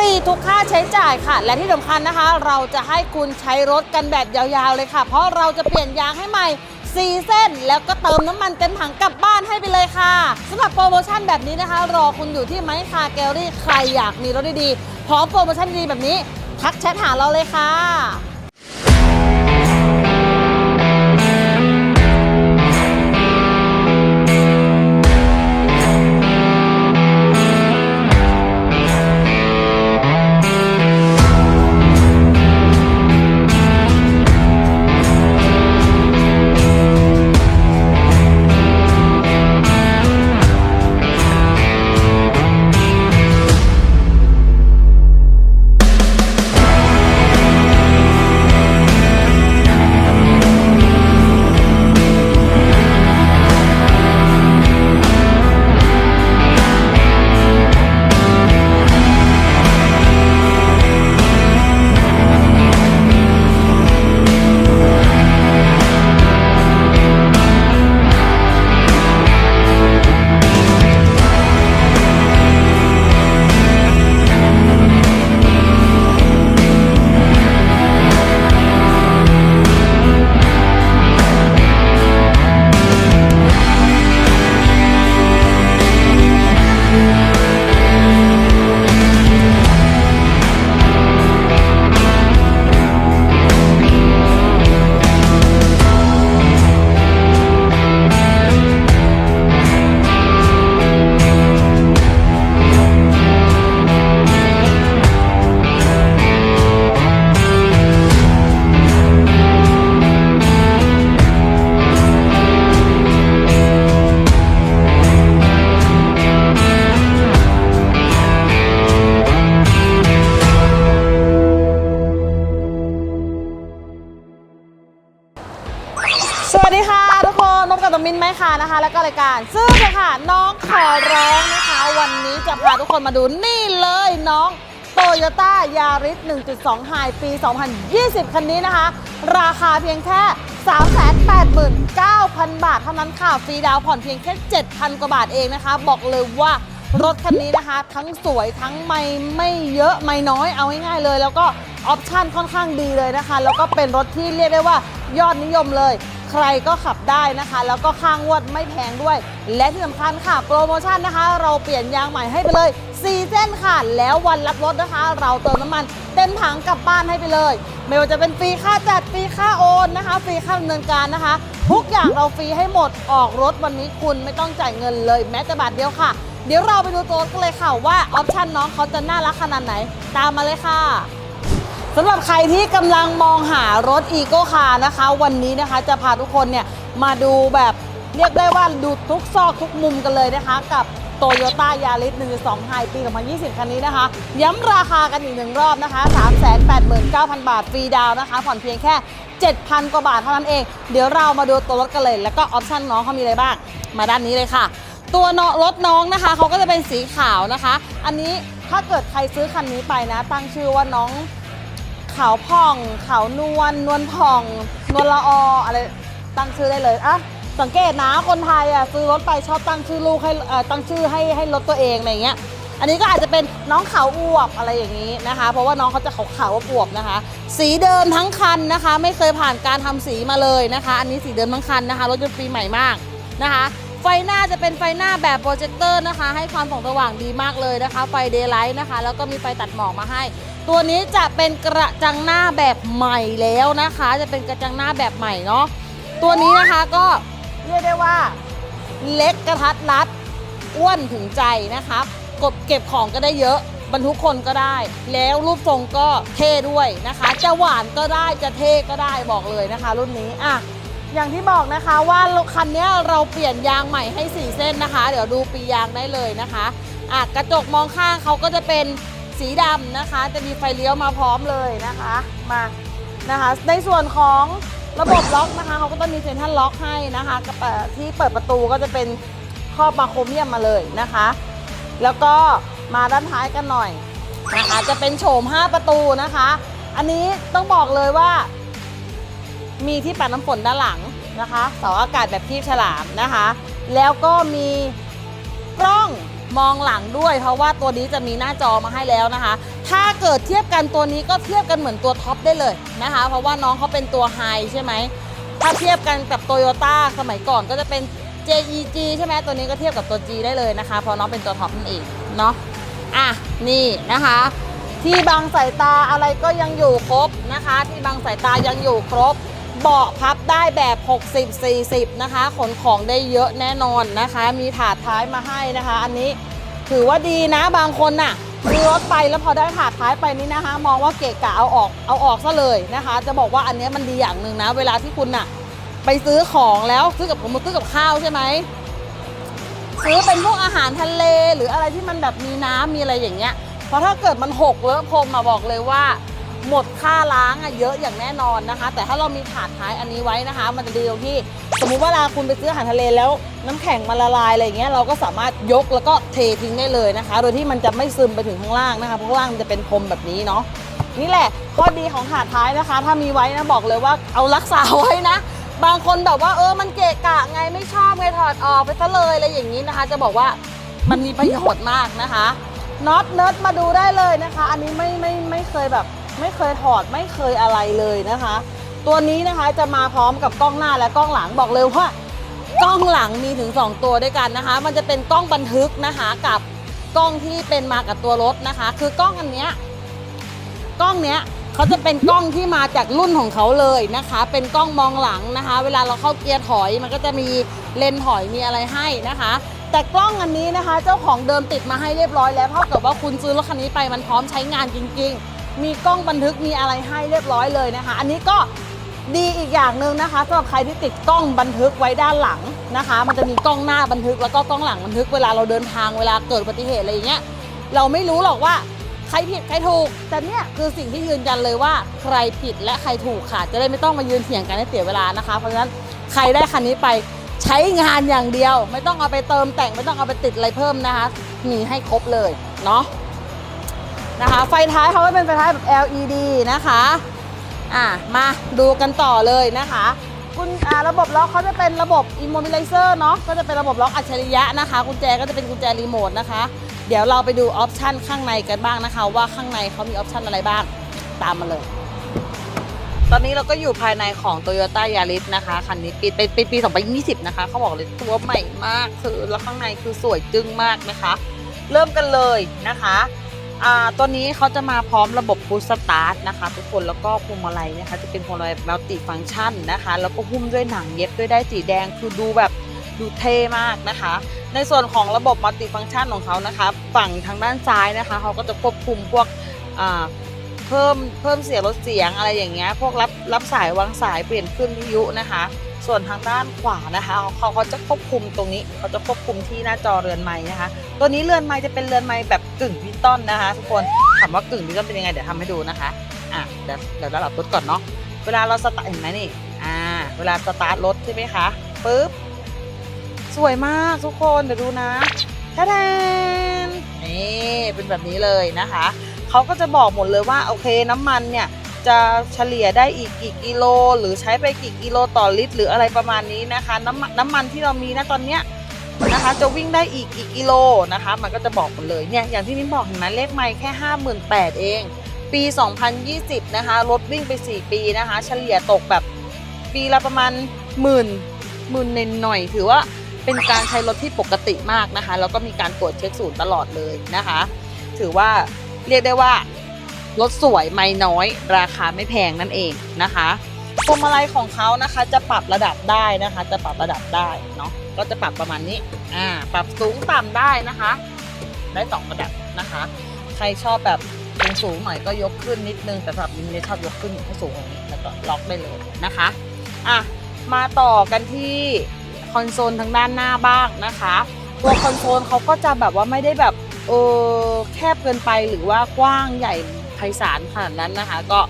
รีทุกค่าใช้จ่ายค่ะ และที่สำคัญนะคะ เราจะให้คุณใช้รถกันแบบยาวๆเลยค่ะ เพราะเราจะเปลี่ยนยางให้ใหม่4เส้น แล้วก็เติมน้ำมันเต็มถังกลับบ้านให้ไปเลยค่ะสำหรับโปรโมชั่นแบบนี้นะคะ รอคุณอยู่ที่ไมค์คาแกลลี่ใครอยากมีรถดีๆพร้อมโปรโมชั่นดีแบบนี้ ทักแชทหาเราเลยค่ะ ขอร้องนะคะ วันนี้จะพาทุกคนมาดูนี่เลยน้องโตโยต้ายาริส1.2ไฮปี 2020 คันนี้นะคะ ราคาเพียงแค่ 389,000 บาท เท่านั้นค่ะ ฟรีดาวผ่อนเพียงแค่ 7,000 กว่าบาทเองนะคะ บอกเลยว่ารถคันนี้นะคะ ทั้งสวยทั้งไม่ไม่เยอะไม่น้อยเอาง่ายๆเลย แล้วก็ออปชั่นค่อนข้างดีเลยนะคะ แล้วก็เป็นรถที่เรียกได้ว่ายอดนิยมเลย ใครก็ขับได้นะคะ แล้วก็ค่างวดไม่แพงด้วย และที่สำคัญค่ะ โปรโมชั่นนะคะ เราเปลี่ยนยางใหม่ให้ไปเลย4เส้นค่ะ แล้ววันรับรถนะคะ เราเติมน้ำมันเต็มถังกลับบ้านให้ไปเลย ไม่ว่าจะเป็นฟรีค่าจัดฟรีค่าโอนนะคะฟรีค่าดำเนินการนะคะ ทุกอย่างเราฟรีให้หมดออกรถวันนี้คุณไม่ต้องจ่ายเงินเลยแม้แต่บาทเดียวค่ะ เดี๋ยวเราไปดูตัวกันเลยค่ะว่าออปชั่นน้องเขาจะน่ารักขนาดไหน ตามมาเลยค่ะ สำหรับใครที่กำลังมองหารถอีโก้คาร์นะคะ วันนี้นะคะจะพาทุกคนเนี่ยมาดูแบบเรียกได้ว่าดูทุกซอกทุกมุมกันเลยนะคะ กับโตโยต้ายาริส1.2 ไฮปี2020 คันนี้นะคะ ย้ำราคากันอีกหนึ่งรอบนะคะ 389,000 บาทฟรีดาวน์นะคะ ผ่อนเพียงแค่ 7,000 กว่าบาทเท่านั้นเอง เดี๋ยวเรามาดูตัวรถกันเลย แล้วก็ออปชั่นน้องเขามีอะไรบ้าง มาด้านนี้เลยค่ะ ตัวเนาะรถน้องนะคะ เขาก็จะเป็นสีขาวนะคะ อันนี้ถ้าเกิดใครซื้อคันนี้ไปนะ ตั้งชื่อว่าน้อง ขาวผ่อง ขาวนวลนวลผ่อง นวลละอออะไรตั้งชื่อได้เลยอะสังเกตนะคนไทยอะซื้อรถไปชอบตั้งชื่อลูกให้ตั้งชื่อให้ให้รถตัวเองอะไรเงี้ย อันนี้ก็อาจจะเป็นน้องขาวอวบอะไรอย่างนี้นะคะ เพราะว่าน้องเขาจะขาวขาวอวบนะคะ สีเดิมทั้งคันนะคะ ไม่เคยผ่านการทำสีมาเลยนะคะ อันนี้สีเดิมทั้งคันนะคะรถยนต์ปีใหม่มากนะคะ ไฟหน้าจะเป็นไฟหน้าแบบโปรเจคเตอร์นะคะ ให้ความส่องสว่างดีมากเลยนะคะ ไฟเดย์ไลท์นะคะ แล้วก็มีไฟตัดหมอกมาให้ ตัวนี้จะเป็นกระจังหน้าแบบใหม่แล้วนะคะ จะเป็นกระจังหน้าแบบใหม่เนาะตัวนี้นะคะก็เรียกได้ว่าเล็กกระทัดรัดอ้วนถึงใจนะคะกดเก็บของก็ได้เยอะบรรทุกคนก็ได้ แล้วรูปทรงก็เท่ด้วยนะคะ จะหวานก็ได้จะเท่ก็ได้บอกเลยนะคะ รุ่นนี้อะ อย่างที่บอกนะคะว่าคันนี้เราเปลี่ยนยางใหม่ให้ 4 เส้นนะคะ เดี๋ยวดูปียางได้เลยนะคะอะกระจกมองข้างเขาก็จะเป็นสีดำนะคะ จะมีไฟเลี้ยวมาพร้อมเลยนะคะมานะคะในส่วนของระบบล็อกนะคะเขาก็ต้องมีเซ็นทรัลล็อกให้นะคะกับที่เปิดประตูก็จะเป็นครอบมาโครเมียมมาเลยนะคะ แล้วก็มาด้านท้ายกันหน่อยนะคะจะเป็นโฉม 5 ประตูนะคะ อันนี้ต้องบอกเลยว่า มีที่ปัดน้ำฝนด้านหลังนะคะเสาอากาศแบบคีบฉลามนะคะ แล้วก็มีกล้องมองหลังด้วย เพราะว่าตัวนี้จะมีหน้าจอมาให้แล้วนะคะ ถ้าเกิดเทียบกันตัวนี้ก็เทียบกันเหมือนตัวท็อปได้เลยนะคะ เพราะว่าน้องเขาเป็นตัวไฮใช่ไหมถ้าเทียบกันกับโตโยต้าสมัยก่อนก็จะเป็น JEG ใช่ไหมตัวนี้ก็เทียบกับตัว G ได้เลยนะคะ เพราะน้องเป็นตัวท็อปนั่นเองเนาะอะนี่นะคะ ที่บางสายตาอะไรก็ยังอยู่ครบนะคะ ที่บางสายตายังอยู่ครบ เบาะพับได้แบบ 60 40 นะคะ ขนของได้เยอะแน่นอนนะคะ มีถาดท้ายมาให้นะคะ อันนี้ถือว่าดีนะบางคนน่ะซื้อรถไปแล้วพอได้ถาดท้ายไปนี่นะคะ มองว่าเกะกะเอาออกเอาออกซะเลยนะคะ จะบอกว่าอันนี้มันดีอย่างหนึ่งนะ เวลาที่คุณน่ะ ไปซื้อของแล้วซื้อกับผมซื้อกับข้าวใช่ไหมซื้อเป็นพวกอาหารทะเลหรืออะไรที่มันแบบมีน้ำมีอะไรอย่างเงี้ยเพราะถ้าเกิดมันหกเลอะพรมมาบอกเลยว่า หมดค่าล้างอะเยอะอย่างแน่นอนนะคะ แต่ถ้าเรามีถาดท้ายอันนี้ไว้นะคะ มันจะดีตรงที่ สมมุติว่าเวลาคุณไปซื้ออาหารทะเลแล้ว น้ำแข็งมันละลายอะไรอย่างเงี้ยเราก็สามารถยกแล้วก็เททิ้งได้เลยนะคะ โดยที่มันจะไม่ซึมไปถึงข้างล่างนะคะเพราะข้างล่างมันจะเป็นพรมแบบนี้เนาะนี่แหละข้อดีของถาดท้ายนะคะ ถ้ามีไว้นะบอกเลยว่าเอารักษาไว้นะ บางคนแบบว่าเออมันเกะกะไงไม่ชอบไงถอดออกไปซะเลยอะไรอย่างนี้นะคะ จะบอกว่ามันมีประโยชน์มากนะคะน็อตเนิร์ดมาดูได้เลยนะคะ อันนี้ไม่ไม่ไม่เคยแบบ ไม่เคยถอดไม่เคยอะไรเลยนะคะ ตัวนี้นะคะจะมาพร้อมกับกล้องหน้าและกล้องหลังบอกเลยว่ากล้องหลังมีถึง 2 ตัวด้วยกันนะคะ มันจะเป็นกล้องบันทึกนะคะกับกล้องที่เป็นมากับตัวรถนะคะ คือกล้องอันเนี้ยกล้องเนี้ยเขาจะเป็นกล้องที่มาจากรุ่นของเขาเลยนะคะ เป็นกล้องมองหลังนะคะ เวลาเราเข้าเกียร์ถอยมันก็จะมีเลนถอยมีอะไรให้นะคะ แต่กล้องอันนี้นะคะ เจ้าของเดิมติดมาให้เรียบร้อยแล้วเท่ากับว่าคุณซื้อรถคันนี้ไปมันพร้อมใช้งานจริง ๆ มีกล้องบันทึกมีอะไรให้เรียบร้อยเลยนะคะ อันนี้ก็ดีอีกอย่างหนึ่งนะคะสำหรับใครที่ติดกล้องบันทึกไว้ด้านหลังนะคะ มันจะมีกล้องหน้าบันทึกแล้วก็กล้องหลังบันทึกเวลาเราเดินทางเวลาเกิดอุบัติเหตุอะไรอย่างเงี้ยเราไม่รู้หรอกว่าใครผิดใครถูก แต่เนี่ยคือสิ่งที่ยืนยันเลยว่าใครผิดและใครถูกค่ะ จะได้ไม่ต้องมายืนเถียงกันให้เสียเวลานะคะ เพราะฉะนั้นใครได้คันนี้ไปใช้งานอย่างเดียว ไม่ต้องเอาไปเติมแต่งไม่ต้องเอาไปติดอะไรเพิ่มนะคะมีให้ครบเลยเนาะ นะคะ ไฟท้ายเขาก็เป็นไฟท้ายแบบ LED นะคะ อะ มาดูกันต่อเลยนะคะคุณอ่าระบบล็อกเขาจะเป็นระบบ immobilizer เนาะก็จะเป็นระบบล็อกอัจฉริยะนะคะกุญแจก็จะเป็นกุญแจรีโมทนะคะ เดี๋ยวเราไปดูออปชันข้างในกันบ้างนะคะ ว่าข้างในเขามีออปชันอะไรบ้างตามมาเลย ตอนนี้เราก็อยู่ภายในของ Toyota Yaris นะคะ คันนี้ปีเป็นเป็นปี 2020 นะคะเขาบอกเลยตัวใหม่มากคือแล้วข้างในคือสวยจึ้งมากนะคะ เริ่มกันเลยนะคะ อ่าตัวนี้เขาจะมาพร้อมระบบพุชสตาร์ทนะคะ ทุกคนแล้วก็พวงมาลัยนะคะ จะเป็นพวงมาลัยมัลติฟัง c t ชันนะคะ แล้วก็หุ้มด้วยหนังเย็บด้วยได้สีแดงคือดูแบบดูเท่มากนะคะ ในส่วนของระบบมัลติฟัง c t ชันของเขานะคะ ฝั่งทางด้านซ้ายนะคะเขาก็จะควบคุมพวกเพิ่มเพิ่มเสียงลดเสียงอะไรอย่างเงี้ยพวกรับรับสายวางสายเปลี่ยนขึ้นวิทยุนะคะ ส่วนทางด้านขวานะคะเขาเขาจะควบคุมตรงนี้เขาจะควบคุมที่หน้าจอเรือนไม้นะคะ ตัวนี้เรือนไม้จะเป็นเรือนไม้แบบกึ่งดิตอลนะคะ ทุกคนถามว่ากึ่งดิตอลเป็นยังไงเดี๋ยวทำให้ดูนะคะอะเดี๋ยวเดี๋ยวเราหลับรถก่อนเนาะเวลาเราสตาร์ทเห็นไหมนี่อ่าเวลาสตาร์ทรถใช่ไหมคะปึ๊บสวยมากทุกคนเดี๋ยวดูนะท่าแทนนี่เป็นแบบนี้เลยนะคะเขาก็จะบอกหมดเลยว่าโอเคน้ำมันเนี่ย จะเฉลี่ยได้อีกกี่กิโล หรือใช้ไปกี่กิโลต่อลิตร หรืออะไรประมาณนี้นะคะ น้ำมันน้ำมันที่เรามีนะตอนเนี้ยนะคะจะวิ่งได้อีกกี่กิโลนะคะ มันก็จะบอกหมดเลยเนี่ยอย่างที่มิ้นบอกเห็นไหมเลขไม่แค่ 58,000 เอง ปี 2020 นะคะรถวิ่งไป 4 ปีนะคะ เฉลี่ยตกแบบปีละประมาณหมื่นหมื่นเนหน่อยถือว่าเป็นการใช้รถที่ปกติมากนะคะแล้วก็มีการตรวจเช็คศูนย์ตลอดเลยนะคะ ถือว่าเรียกได้ว่า รถสวยไม่น้อย ราคาไม่แพงนั่นเองนะคะพวงมาลัยของเขานะคะจะปรับระดับได้นะคะ จะปรับระดับได้เนาะก็จะปรับประมาณนี้อ่าปรับสูงต่ำได้นะคะ ได้สองระดับนะคะ ใครชอบแบบสูงสูงหน่อยก็ยกขึ้นนิดนึงแต่สำหรับมินเนี่ยชอบยกขึ้นให้สูงกว่านี้แล้วก็ล็อกได้เลยนะคะอะมาต่อกันที่คอนโซลทางด้านหน้าบ้างนะคะ ตัวคอนโซลเขาก็จะแบบว่าไม่ได้แบบเออแคบเกินไปหรือว่ากว้างใหญ่ ไพศาลขนาดนั้นนะคะ ก็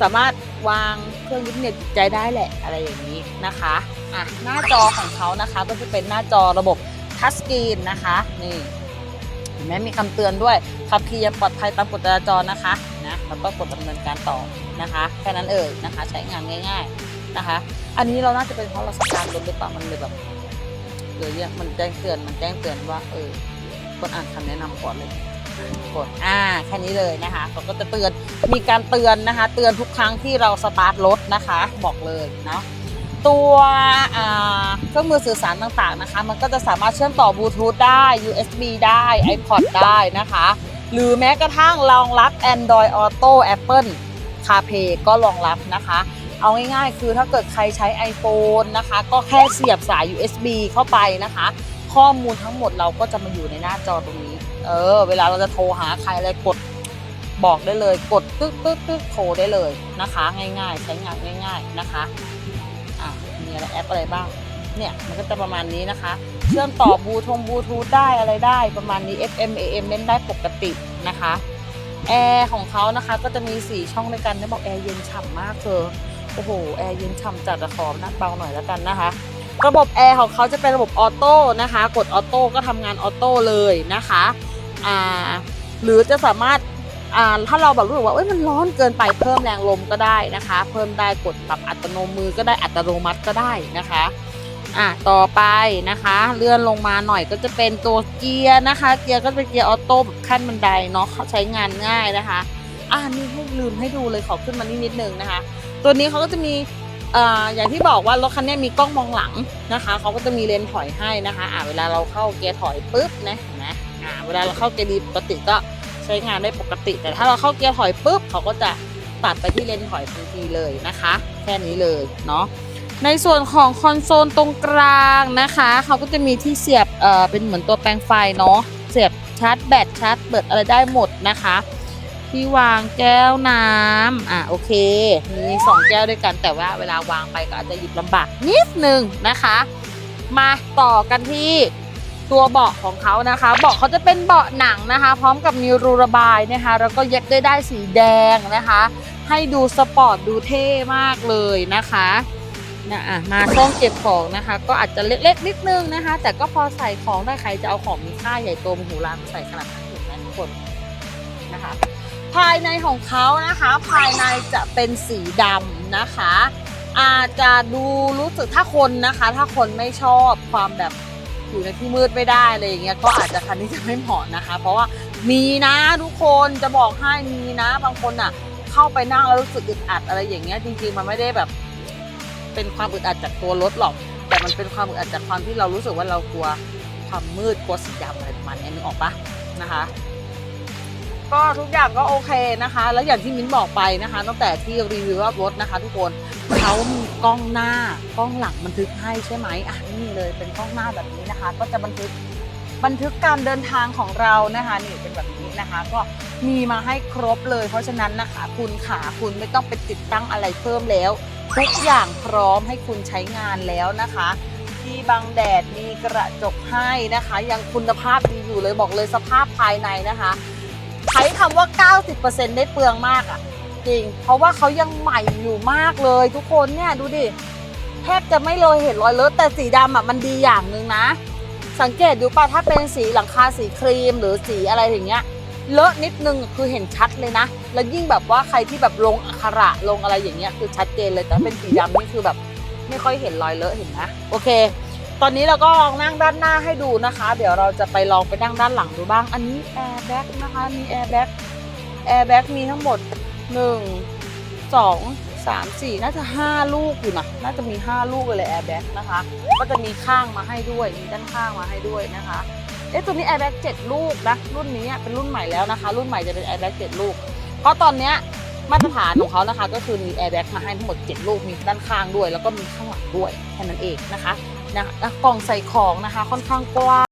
สามารถวางเครื่องยึดเหนี่ยวจิตใจได้แหละอะไรอย่างนี้นะคะอะหน้าจอของเขานะคะก็จะเป็นหน้าจอระบบทัชสกรีนนะคะนี่เห็นไหมมีคำเตือนด้วยขับขี่อยังปลอดภัยตามกฎจราจรนะคะนะแล้วก็กดดำเนินการต่อนะคะแค่นั้นเอ่ยนะคะ ใช้งานง่าย ๆนะคะ อันนี้เราน่าจะเป็นเพราะเราสตาร์ทรถหรือเปล่ามันเลยแบบหรือยังมันแจ้งเตือนมันแจ้งเตือนว่าเออกดอ่านคำแนะนำก่อนเลย กดอ่าแค่นี้เลยนะคะเขาก็จะเตือนมีการเตือนนะคะ เตือนทุกครั้งที่เราสตาร์ทรถนะคะ บอกเลยเนาะตัวเครื่องมือสื่อสารต่างๆนะคะ มันก็จะสามารถเชื่อมต่อบลูทูธได้ USB ได้ iPod ได้นะคะ หรือแม้กระทั่งรองรับ Android Auto Apple CarPlay ก็รองรับนะคะ เอาง่ายๆ คือถ้าเกิดใครใช้ iPhone นะคะ ก็แค่เสียบสาย USB เข้าไปนะคะ ข้อมูลทั้งหมดเราก็จะมาอยู่ในหน้าจอตรงนี้ เออ เวลาเราจะโทรหาใครอะไรกดบอกได้เลย กดตึ๊กตึ๊กตึ๊กโทรได้เลยนะคะ ง่ายๆ ใช้งานง่าย ๆนะคะอะมีอะไรแอปอะไรบ้าง เนี่ยมันก็จะประมาณนี้นะคะ เชื่อมต่อบลูทงบลูทูธได้อะไรได้ประมาณนี้ FM AM เล่นได้ปกตินะคะแอร์ของเขานะคะก็จะมี 4 ช่องด้วยกันได้บอกแอร์เย็นฉ่ำมากเธอโอ้โหแอร์เย็นฉ่ำจัดแต่ขอนัดเบาหน่อยแล้วกันนะคะระบบแอร์ของเขาจะเป็นระบบออโต้นะคะ กดออโต้ก็ทำงานออโต้เลยนะคะ อ่าหรือจะสามารถอ่าถ้าเราแบบรู้สึกว่าเอ้ยมันร้อนเกินไปเพิ่มแรงลมก็ได้นะคะ เพิ่มได้กดปรับอัตโนมือก็ได้อัตโนมัติก็ได้นะคะอะต่อไปนะคะ เลื่อนลงมาหน่อยก็จะเป็นตัวเกียร์นะคะ เกียร์ก็เป็นเกียร์ออโต้แบบขั้นบันไดเนาะใช้งานง่ายนะคะอ่านี่ให้ลืมให้ดูเลยขอขึ้นมานิดนิดนึงนะคะ ตัวนี้เขาก็จะมีอ่ออย่างที่บอกว่ารถคันนี้มีกล้องมองหลังนะคะเขาก็จะมีเลนส์ถอยให้นะคะอ่าเวลาเราเข้าเกียร์ถอยปุ๊บนะเห็นะ อ่าเวลาเราเข้าเกียร์ดีปกติก็ใช้งานได้ปกติ แต่ถ้าเราเข้าเกียร์ถอยปุ๊บเขาก็จะตัดไปที่เลนถอยทันทีเลยนะคะ แค่นี้เลยเนาะในส่วนของคอนโซลตรงกลางนะคะเขาก็จะมีที่เสียบเอ่อเป็นเหมือนตัวแปลงไฟเนาะเสียบชาร์จแบตชาร์จเปิดอะไรได้หมดนะคะที่วางแก้วน้ำอะโอเค มีสองแก้วด้วยกัน แต่ว่าเวลาวางไปก็อาจจะหยิบลำบากนิดนึงนะคะ มาต่อกันที่ ตัวเบาะของเขานะคะเบาะเขาจะเป็นเบาะหนังนะคะ พร้อมกับมีรูระบายนะคะ แล้วก็เย็บด้วยได้สีแดงนะคะ ให้ดูสปอร์ตดูเท่มากเลยนะคะนะอะมาช่องเก็บของนะคะ ก็อาจจะเล็กๆนิดนึงนะคะ แต่ก็พอใส่ของได้ใครจะเอาของมีค่าใหญ่โตมโหฬารมาใส่ขนาดนั้นถูกไหมทุกคนนะคะ ภายในของเขานะคะ ภายในจะเป็นสีดำนะคะ อาจจะดูรู้สึกถ้าคนนะคะ ถ้าคนไม่ชอบความแบบ อยู่ในที่มืดไม่ได้อะไรอย่างเงี้ยก็อาจจะคันนี้จะไม่เหมาะนะคะ เพราะว่ามีนะทุกคนจะบอกให้มีนะบางคนอะ เข้าไปนั่งแล้วรู้สึกอึดอัดอะไรอย่างเงี้ยจริงๆมันไม่ได้แบบ เป็นความอึดอัดจากตัวรถหรอก แต่มันเป็นความอึดอัดจากความที่เรารู้สึกว่าเรากลัวความมืดกลัวสีดำอะไรประมาณนี้นึกออกปะนะคะ ก็ทุกอย่างก็โอเคนะคะ แล้วอย่างที่มิ้นบอกไปนะคะ ตั้งแต่ที่รีวิวรอบรถนะคะ ทุกคนเขามีกล้องหน้ากล้องหลังบันทึกให้ใช่ไหมอะนี่เลยเป็นกล้องหน้าแบบนี้นะคะ ก็จะบันทึกบันทึกการเดินทางของเรานะคะนี่เป็นแบบนี้นะคะ ก็มีมาให้ครบเลย เพราะฉะนั้นนะคะ คุณขาคุณไม่ต้องไปติดตั้งอะไรเพิ่มแล้ว ทุกอย่างพร้อมให้คุณใช้งานแล้วนะคะที่บังแดดมีกระจกให้นะคะ ยังคุณภาพดีอยู่เลยบอกเลยสภาพภายในนะคะ ใช้คำว่า 90%ได้เปลืองมากอะ่ะ จริง เพราะว่าเขายังใหม่อยู่มากเลย ทุกคนเนี่ยดูดิแทบจะไม่เลยเห็นรอยเลอะแต่สีดำอะมันดีอย่างหนึ่งนะ สังเกตดูป่ะถ้าเป็นสีหลังคาสีครีมหรือสีอะไรอย่างเงี้ยเลอะนิดนึงคือเห็นชัดเลยนะ แล้วยิ่งแบบว่าใครที่แบบลงอักขระลงอะไรอย่างเงี้ยคือชัดเจนเลยแต่เป็นสีดำนี่คือแบบไม่ค่อยเห็นรอยเลอะเห็นนะโอเค ตอนนี้เราก็ลองนั่งด้านหน้าให้ดูนะคะ เดี๋ยวเราจะไปลองไปนั่งด้านหลังดูบ้าง อันนี้แอร์แบ็กนะคะ มีแอร์แบ็กแอร์แบ็กมีทั้งหมด 1 2 3 4 น่าจะ 5 ลูกอยู่นะ น่าจะมี 5 ลูกเลยแอร์แบ็กนะคะ ก็จะมีข้างมาให้ด้วย มีด้านข้างมาให้ด้วยนะคะ เอ๊ะ ตัวนี้แอร์แบ็ก7ลูกนะ รุ่นนี้เป็นรุ่นใหม่แล้วนะคะ รุ่นใหม่จะเป็นแอร์แบ็ก7ลูก เพราะตอนเนี้ยมาตรฐานของเขานะคะ ก็คือมีแอร์แบ็กมาให้ทั้งหมด 7 ลูก มีด้านข้างด้วย แล้วก็มีข้างหลังด้วย แค่นั้นเองนะคะ นะอะกล่องใส่ของนะคะ ค่อนข้างกว้า